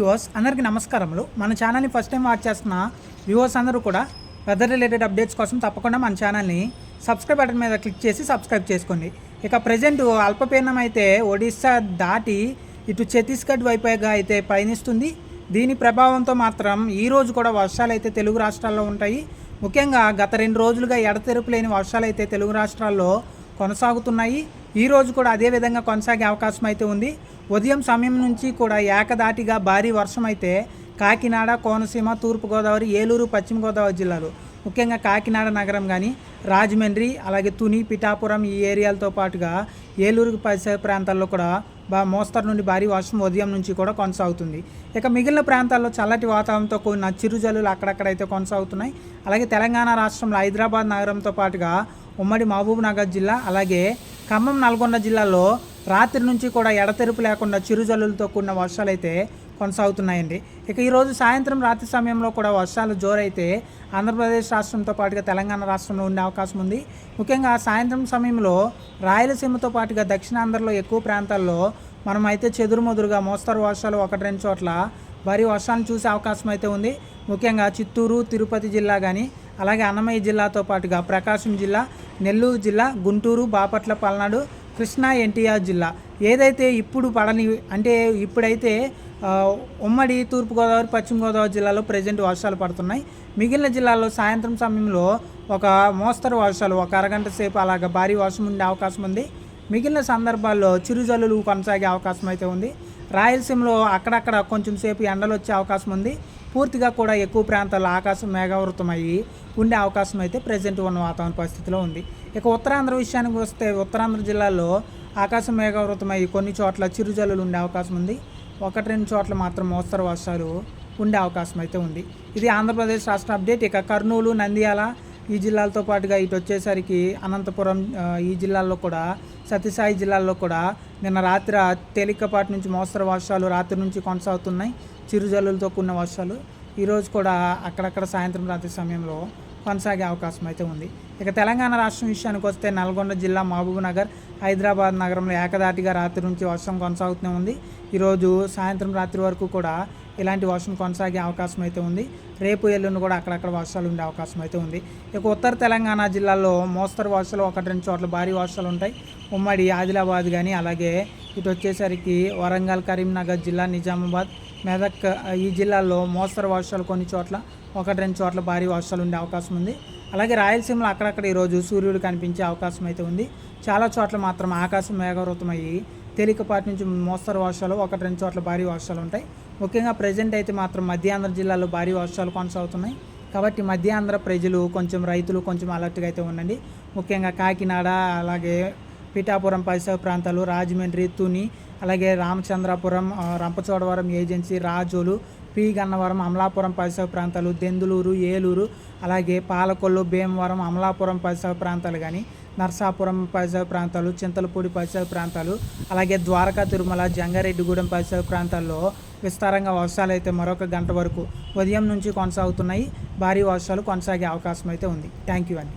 Viewers అందరికీ నమస్కారములు. మన ఛానల్ని ఫస్ట్ టైం వాచ్ చేస్తున్న వ్యూవర్స్ అందరూ కూడా వెదర్ రిలేటెడ్ అప్డేట్స్ కోసం తప్పకుండా మన ఛానల్ని సబ్స్క్రైబ్ బటన్ మీద క్లిక్ చేసి సబ్స్క్రైబ్ చేసుకోండి. ఇక ప్రజెంట్ అల్పపీడనం అయితే ఒడిస్సా దాటి ఇటు ఛత్తీస్గఢ్ వైపుగా అయితే పయనిస్తుంది. దీని ప్రభావంతో మాత్రం ఈ రోజు కూడా వర్షాలు అయితే తెలుగు రాష్ట్రాల్లో ఉంటాయి. ముఖ్యంగా గత రెండు రోజులుగా ఎడతెరుపు లేని వర్షాలు అయితే తెలుగు రాష్ట్రాల్లో కొనసాగుతున్నాయి. ఈ రోజు కూడా అదే విధంగా కొనసాగే అవకాశం అయితే ఉంది. ఉదయం సమయం నుంచి కూడా ఏకదాటిగా భారీ వర్షం అయితే కాకినాడ కోనసీమ తూర్పుగోదావరి ఏలూరు పశ్చిమ గోదావరి జిల్లాలు ముఖ్యంగా కాకినాడ నగరం కానీ రాజమండ్రి అలాగే తుని పిఠాపురం ఈ ఏరియాలతో పాటుగా ఏలూరు పరిసర ప్రాంతాల్లో కూడా బా మోస్తరు నుండి భారీ వర్షం ఉదయం నుంచి కూడా కొనసాగుతుంది. ఇక మిగిలిన ప్రాంతాల్లో చల్లటి వాతావరణంతో కూడిన చిరుజల్లులు అక్కడక్కడైతే కొనసాగుతున్నాయి. అలాగే తెలంగాణ రాష్ట్రంలో హైదరాబాద్ నగరంతో పాటుగా ఉమ్మడి మహబూబ్ నగర్ జిల్లా అలాగే ఖమ్మం నల్గొండ జిల్లాలో రాత్రి నుంచి కూడా ఎడతెరుపు లేకుండా చిరుజల్లులతో కూడిన వర్షాలు అయితే కొనసాగుతున్నాయండి. ఇక ఈరోజు సాయంత్రం రాత్రి సమయంలో కూడా వర్షాలు జోరైతే ఆంధ్రప్రదేశ్ రాష్ట్రంతో పాటుగా తెలంగాణ రాష్ట్రంలో ఉండే అవకాశం ఉంది. ముఖ్యంగా సాయంత్రం సమయంలో రాయలసీమతో పాటుగా దక్షిణాంధ్రలో ఎక్కువ ప్రాంతాల్లో మనం అయితే చెదురుమదురుగా మోస్తరు వర్షాలు ఒకటి రెండు చోట్ల భారీ వర్షాలను చూసే అవకాశం అయితే ఉంది. ముఖ్యంగా చిత్తూరు తిరుపతి జిల్లా కానీ అలాగే అన్నమయ్య జిల్లాతో పాటుగా ప్రకాశం జిల్లా నెల్లూరు జిల్లా గుంటూరు బాపట్ల పల్నాడు కృష్ణా ఎన్టీఆర్ జిల్లా. ఏదైతే ఇప్పుడు పడని అంటే ఇప్పుడైతే ఉమ్మడి తూర్పుగోదావరి పశ్చిమ గోదావరి జిల్లాలో ప్రజెంట్ వర్షాలు పడుతున్నాయి. మిగిలిన జిల్లాల్లో సాయంత్రం సమయంలో ఒక మోస్తరు వర్షాలు ఒక అరగంట సేపు అలాగ భారీ వర్షం ఉండే అవకాశం ఉంది. మిగిలిన సందర్భాల్లో చిరుజల్లులు కొనసాగే అవకాశం అయితే ఉంది. రాయలసీమలో అక్కడక్కడ కొంచెం సేపు ఎండలు వచ్చే అవకాశం ఉంది. పూర్తిగా కూడా ఎక్కువ ప్రాంతాల్లో ఆకాశం మేఘావృతమయ్యి ఉండే అవకాశం అయితే ప్రజెంట్ ఉన్న వాతావరణ పరిస్థితిలో ఉంది. ఇక ఉత్తరాంధ్ర విషయానికి వస్తే ఉత్తరాంధ్ర జిల్లాలో ఆకాశం మేఘావృతమయ్యి కొన్ని చోట్ల చిరుజల్లులు ఉండే అవకాశం ఉంది. ఒకటి రెండు చోట్ల మాత్రం మోస్తరు వర్షాలు ఉండే అవకాశం అయితే ఉంది. ఇది ఆంధ్రప్రదేశ్ రాష్ట్ర అప్డేట్. ఇక కర్నూలు నంద్యాల ఈ జిల్లాలతో పాటుగా ఇటు వచ్చేసరికి అనంతపురం ఈ జిల్లాల్లో కూడా సత్యసాయి జిల్లాల్లో కూడా నిన్న రాత్రి తేలికపాటి నుంచి మోస్తరు వర్షాలు రాత్రి నుంచి కొనసాగుతున్నాయి. చిరుజల్లులతో కూడిన వర్షాలు. ఈరోజు కూడా అక్కడక్కడ సాయంత్రం రాత్రి సమయంలో కొనసాగే అవకాశం అయితే ఉంది. ఇక తెలంగాణ రాష్ట్రం విషయానికి వస్తే నల్గొండ జిల్లా మహబూబ్ నగర్ హైదరాబాద్ నగరంలో ఏకదాటిగా రాత్రి నుంచి వర్షం కొనసాగుతూనే ఉంది. ఈరోజు సాయంత్రం రాత్రి వరకు కూడా ఇలాంటి వర్షం కొనసాగే అవకాశం అయితే ఉంది. రేపు ఎల్లుండి కూడా అక్కడక్కడ వర్షాలు ఉండే అవకాశం అయితే ఉంది. ఇక ఉత్తర తెలంగాణ జిల్లాలో మోస్తరు వర్షాలు ఒకటి రెండు చోట్ల భారీ వర్షాలు ఉంటాయి. ఉమ్మడి ఆదిలాబాద్ కానీ అలాగే ఇటు వచ్చేసరికి వరంగల్ కరీంనగర్ జిల్లా నిజామాబాద్ మెదక్ ఈ జిల్లాల్లో మోస్తరు వర్షాలు కొన్ని చోట్ల ఒకటి రెండు చోట్ల భారీ వర్షాలు ఉండే అవకాశం ఉంది. అలాగే రాయలసీమలో అక్కడక్కడ ఈరోజు సూర్యుడు కనిపించే అవకాశం అయితే ఉంది. చాలా చోట్ల మాత్రం ఆకాశం మేఘవృతమయ్యి తేలికపాటి నుంచి మోస్తరు వర్షాలు ఒకటి రెండు చోట్ల భారీ వర్షాలు ఉంటాయి. ముఖ్యంగా ప్రజెంట్ అయితే మాత్రం మధ్యాంధ్ర జిల్లాలో భారీ వర్షాలు కొనసాగుతున్నాయి. కాబట్టి మధ్యాంధ్ర ప్రజలు కొంచెం రైతులు కొంచెం అలర్ట్గా అయితే ఉండండి. ముఖ్యంగా కాకినాడ అలాగే పిఠాపురం పరిసర ప్రాంతాలు రాజమండ్రి తుని అలాగే రామచంద్రాపురం రంపచోడవరం ఏజెన్సీ రాజోలు పి గన్నవరం అమలాపురం పరిసర ప్రాంతాలు దెందులూరు ఏలూరు అలాగే పాలకొల్లు భీమవరం అమలాపురం పరిసర ప్రాంతాలు కానీ నర్సాపురం పరిసర ప్రాంతాలు చింతలపూడి పరిసర ప్రాంతాలు అలాగే ద్వారకా తిరుమల జంగారెడ్డిగూడెం పరిసర ప్రాంతాల్లో విస్తారంగా వర్షాలు అయితే మరొక గంట వరకు ఉదయం నుంచి కొనసాగుతున్నాయి. భారీ వర్షాలు కొనసాగే అవకాశం అయితే ఉంది. థ్యాంక్ యూ అండి.